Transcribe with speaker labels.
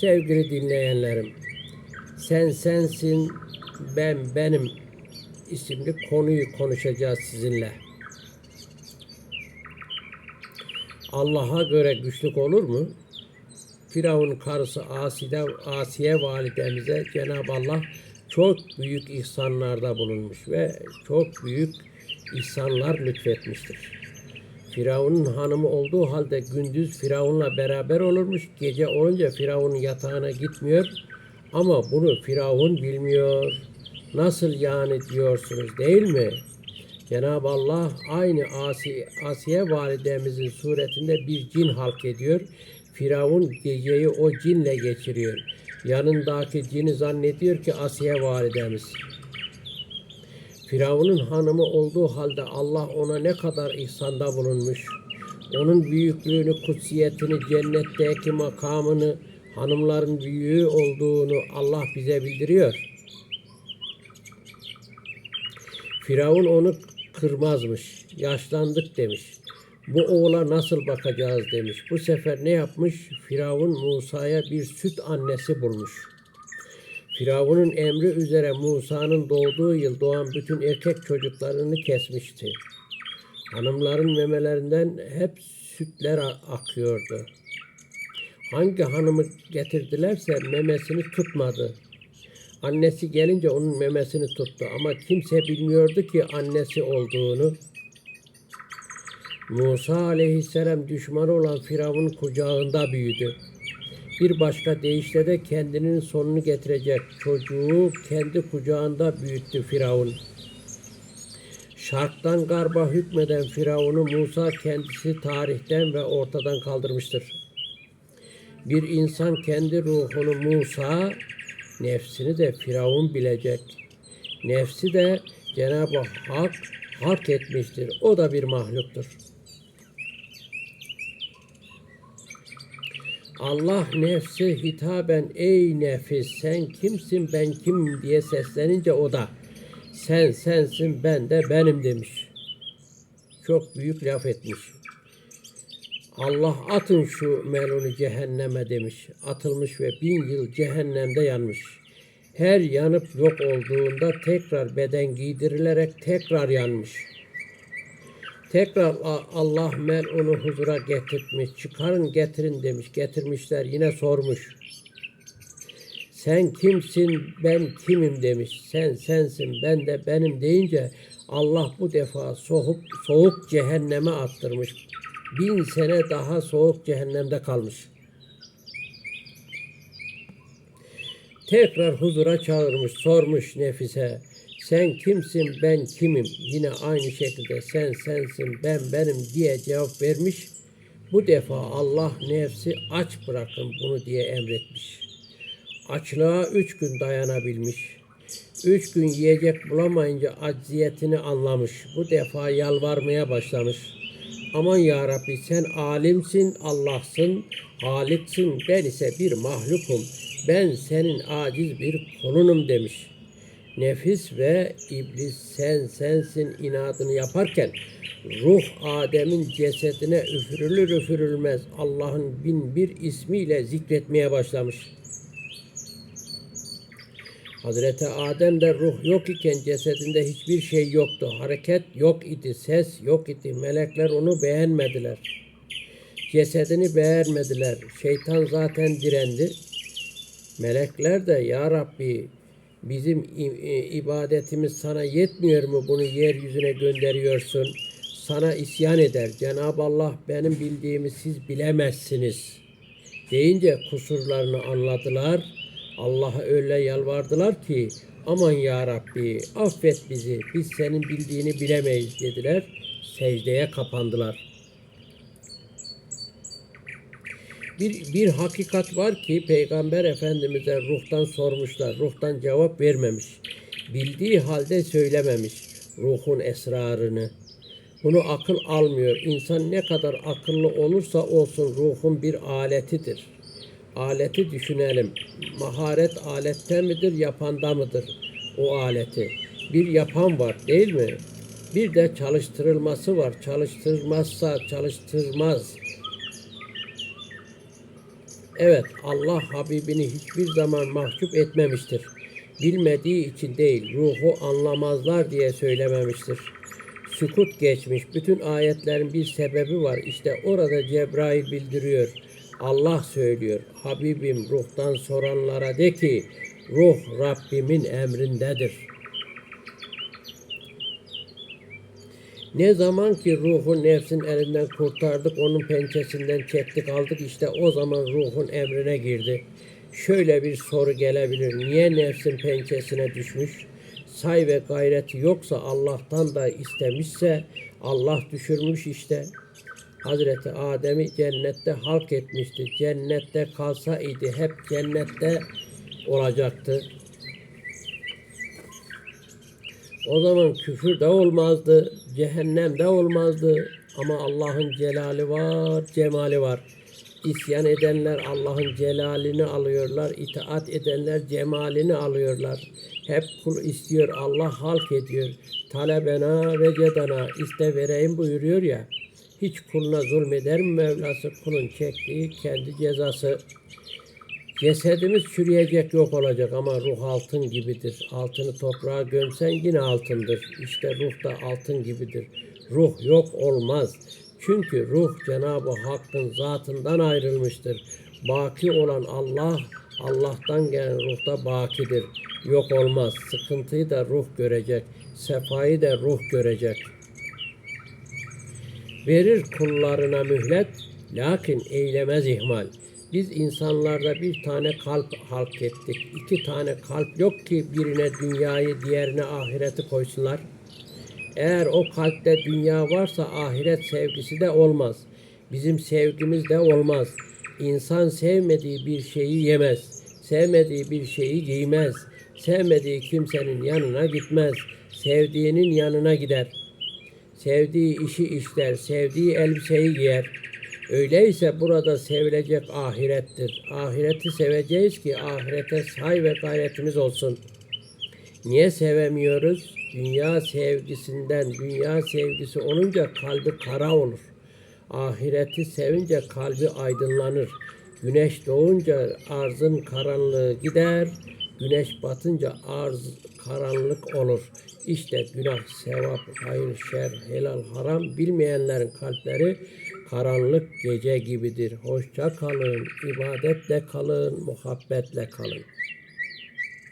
Speaker 1: Sevgili dinleyenlerim, sen sensin, ben benim isimli konuyu konuşacağız sizinle. Allah'a göre güçlük olur mu? Firavun karısı Aside, Asiye validemize Cenab-ı Allah çok büyük ihsanlarda bulunmuş ve çok büyük ihsanlar lütfetmiştir. Firavun'un hanımı olduğu halde gündüz Firavun'la beraber olurmuş. Gece olunca Firavun'un yatağına gitmiyor. Ama bunu Firavun bilmiyor. Nasıl yani diyorsunuz değil mi? Cenab-ı Allah aynı Asi, Asiye validemizin suretinde bir cin halk ediyor. Firavun geceyi o cinle geçiriyor. Yanındaki cini zannediyor ki Asiye validemiz. Firavun'un hanımı olduğu halde Allah ona ne kadar ihsanda bulunmuş. Onun büyüklüğünü, kutsiyetini, cennetteki makamını, hanımların büyüğü olduğunu Allah bize bildiriyor. Firavun onu kırmazmış, yaşlandık demiş. Bu oğula nasıl bakacağız demiş. Bu sefer ne yapmış? Firavun Musa'ya bir süt annesi bulmuş. Firavun'un emri üzere Musa'nın doğduğu yıl doğan bütün erkek çocuklarını kesmişti. Hanımların memelerinden hep sütler akıyordu. Hangi hanımı getirdilerse memesini tutmadı. Annesi gelince onun memesini tuttu ama kimse bilmiyordu ki annesi olduğunu. Musa aleyhisselam düşmanı olan Firavun kucağında büyüdü. Bir başka deyişle de kendinin sonunu getirecek çocuğu kendi kucağında büyüttü Firavun. Şarktan garba hükmeden Firavun'u Musa kendisi tarihten ve ortadan kaldırmıştır. Bir insan kendi ruhunu Musa, nefsini de Firavun bilecek. Nefsi de Cenab-ı Hak hak etmiştir. O da bir mahluktur. Allah nefsi hitaben ey nefis sen kimsin ben kimim diye seslenince o da sen sensin ben de benim demiş. Çok büyük laf etmiş. Allah atın şu melunu cehenneme demiş. Atılmış ve bin yıl cehennemde yanmış. Her yanıp yok olduğunda tekrar beden giydirilerek tekrar yanmış. Tekrar Allah melunu huzura getirtmiş. Çıkarın getirin demiş. Getirmişler yine sormuş. Sen kimsin ben kimim demiş. Sen sensin ben de benim deyince Allah bu defa soğuk, soğuk cehenneme attırmış. Bin sene daha soğuk cehennemde kalmış. Tekrar huzura çağırmış, sormuş nefise. Sen kimsin, ben kimim? Yine aynı şekilde sen sensin, ben benim diye cevap vermiş. Bu defa Allah nefsi aç bırakın bunu diye emretmiş. Açlığa üç gün dayanabilmiş. Üç gün yiyecek bulamayınca acziyetini anlamış. Bu defa yalvarmaya başlamış. Aman ya Rabbi sen alimsin, Allah'sın, haliksin, ben ise bir mahlukum. Ben senin aciz bir kulunum demiş. Nefis ve iblis sen sensin inadını yaparken ruh Adem'in cesedine üfürülür üfürülmez Allah'ın bin bir ismiyle zikretmeye başlamış. Hazreti Adem'de ruh yok iken cesedinde hiçbir şey yoktu. Hareket yok idi, ses yok idi. Melekler onu beğenmediler. Cesedini beğenmediler. Şeytan zaten direndi. Melekler de ya Rabbi bizim i- ibadetimiz sana yetmiyor mu bunu yeryüzüne gönderiyorsun? Sana isyan eder. Cenab-ı Allah benim bildiğimi siz bilemezsiniz. Deyince kusurlarını anladılar. Allah'a öyle yalvardılar ki aman ya Rabbi affet bizi biz senin bildiğini bilemeyiz dediler. Secdeye kapandılar. Bir, bir hakikat var ki Peygamber Efendimiz'e ruhtan sormuşlar. Ruhtan cevap vermemiş. Bildiği halde söylememiş ruhun esrarını. Bunu akıl almıyor. İnsan ne kadar akıllı olursa olsun ruhun bir aletidir. Aleti düşünelim. Maharet alette midir, yapanda mıdır o aleti? Bir yapan var değil mi? Bir de çalıştırılması var. Çalıştırmazsa çalıştırmaz. Evet Allah Habibini hiçbir zaman mahcup etmemiştir. Bilmediği için değil, ruhu anlamazlar diye söylememiştir. Sükut geçmiş. Bütün ayetlerin bir sebebi var. İşte orada Cebrail bildiriyor. Allah söylüyor. Habibim ruhtan soranlara de ki ruh Rabbimin emrindedir. Ne zaman ki ruhu nefsin elinden kurtardık, onun pençesinden çektik aldık işte o zaman ruhun emrine girdi. Şöyle bir soru gelebilir. Niye nefsin pençesine düşmüş? Say ve gayreti yoksa Allah'tan da istemişse Allah düşürmüş işte. Hazreti Adem'i cennette halk etmişti. Cennette kalsa idi hep cennette olacaktı. O zaman küfür de olmazdı, cehennem de olmazdı. Ama Allah'ın celali var, cemali var. İsyan edenler Allah'ın celalini alıyorlar, itaat edenler cemalini alıyorlar. Hep kul istiyor, Allah halk ediyor. Talebena ve cedana iste vereyim buyuruyor ya. Hiç kuluna zulmeder mi Mevlası? Kulun çektiği kendi cezası. Cesedimiz çürüyecek yok olacak ama ruh altın gibidir. Altını toprağa gömsen yine altındır. İşte ruh da altın gibidir. Ruh yok olmaz. Çünkü ruh Cenab-ı Hakk'ın zatından ayrılmıştır. Baki olan Allah, Allah'tan gelen ruh da bakidir. Yok olmaz. Sıkıntıyı da ruh görecek. Sefayı da ruh görecek. Verir kullarına mühlet, lakin eylemez ihmal. Biz insanlarda bir tane kalp halk ettik. İki tane kalp yok ki birine dünyayı, diğerine ahireti koysunlar. Eğer o kalpte dünya varsa ahiret sevgisi de olmaz. Bizim sevgimiz de olmaz. İnsan sevmediği bir şeyi yemez. Sevmediği bir şeyi giymez. Sevmediği kimsenin yanına gitmez. Sevdiğinin yanına gider. Sevdiği işi işler, sevdiği elbiseyi giyer. Öyleyse burada sevilecek ahirettir. Ahireti seveceğiz ki ahirete say ve gayretimiz olsun. Niye sevemiyoruz? Dünya sevgisinden, dünya sevgisi olunca kalbi kara olur. Ahireti sevince kalbi aydınlanır. Güneş doğunca arzın karanlığı gider, güneş batınca arz karanlık olur. İşte günah, sevap, hayır, şer, helal, haram bilmeyenlerin kalpleri karanlık gece gibidir. Hoşça kalın, ibadetle kalın, muhabbetle kalın.